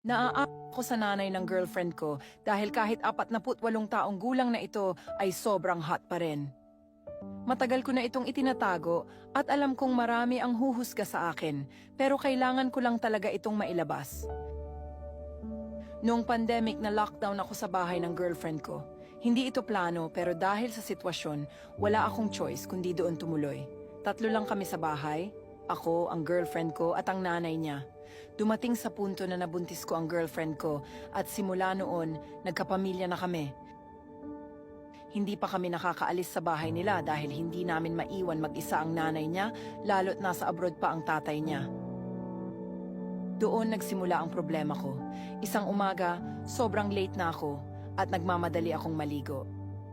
Naaawa ko sa nanay ng girlfriend ko dahil kahit 48 taong gulang na ito ay sobrang hot pa rin. Matagal ko na itong itinatago at alam kong marami ang huhusga sa akin pero kailangan ko lang talaga itong mailabas. Noong pandemic na lockdown ako sa bahay ng girlfriend ko. Hindi ito plano pero dahil sa sitwasyon, wala akong choice kundi doon tumuloy. Tatlo lang kami sa bahay, ako, ang girlfriend ko at ang nanay niya. Dumating sa punto na nabuntis ko ang girlfriend ko at simula noon, nagkapamilya na kami. Hindi pa kami nakakaalis sa bahay nila dahil hindi namin maiwan mag-isa ang nanay niya, lalo't nasa abroad pa ang tatay niya. Doon nagsimula ang problema ko. Isang umaga, sobrang late na ako at nagmamadali akong maligo.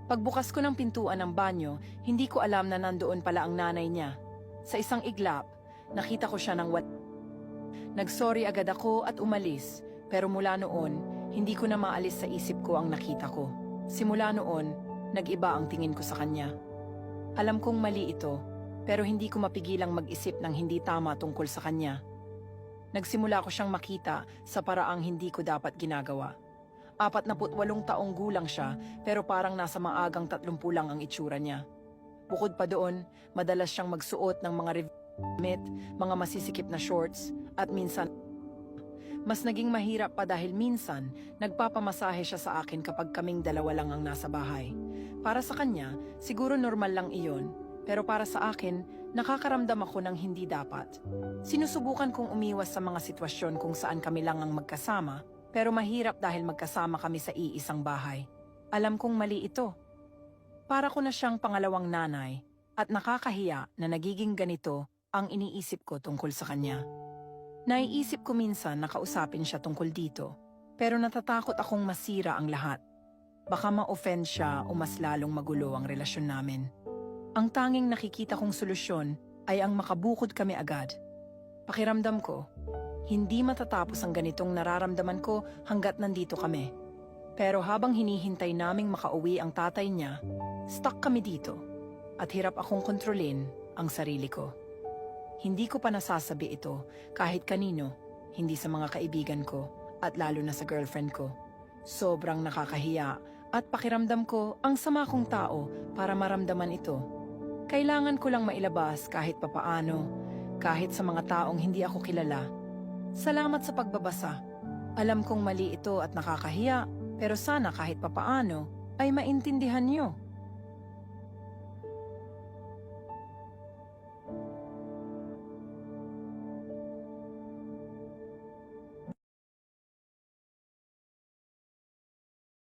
Pagbukas ko ng pintuan ng banyo, hindi ko alam na nandoon pala ang nanay niya. Sa isang iglap, nakita ko siya ng wat... Nagsorry agad ako at umalis, pero mula noon, hindi ko na maalis sa isip ko ang nakita ko. Simula noon, nag-iba ang tingin ko sa kanya. Alam kong mali ito, pero hindi ko mapigilang mag-isip ng hindi tama tungkol sa kanya. Nagsimula ko siyang makita sa paraang hindi ko dapat ginagawa. Apat na putwalong taong gulang siya pero parang nasa maagang tatlumpu lang ang itsura niya. Bukod pa doon, madalas siyang magsuot ng mga damit, mga masisikip na shorts, at minsan mas naging mahirap pa dahil minsan nagpapamasahe siya sa akin kapag kaming dalawa lang ang nasa bahay. Para sa kanya, siguro normal lang iyon, pero para sa akin, nakakaramdam ako ng hindi dapat. Sinusubukan kong umiwas sa mga sitwasyon kung saan kami lang ang magkasama, pero mahirap dahil magkasama kami sa iisang bahay. Alam kong mali ito. Para ko na siyang pangalawang nanay at nakakahiya na nagiging ganito ang iniisip ko tungkol sa kanya. Naiisip ko minsan na kausapin siya tungkol dito, pero natatakot akong masira ang lahat. Baka ma-offend siya o mas lalong magulo ang relasyon namin. Ang tanging nakikita kong solusyon ay ang makabukod kami agad. Pakiramdam ko, hindi matatapos ang ganitong nararamdaman ko hanggat nandito kami. Pero habang hinihintay naming makauwi ang tatay niya, stuck kami dito at hirap akong kontrolin ang sarili ko. Hindi ko pa nasasabi ito kahit kanino, hindi sa mga kaibigan ko at lalo na sa girlfriend ko. Sobrang nakakahiya at pakiramdam ko ang sama kong tao para maramdaman ito. Kailangan ko lang mailabas kahit papaano, kahit sa mga taong hindi ako kilala. Salamat sa pagbabasa. Alam kong mali ito at nakakahiya, pero sana kahit papaano ay maintindihan niyo.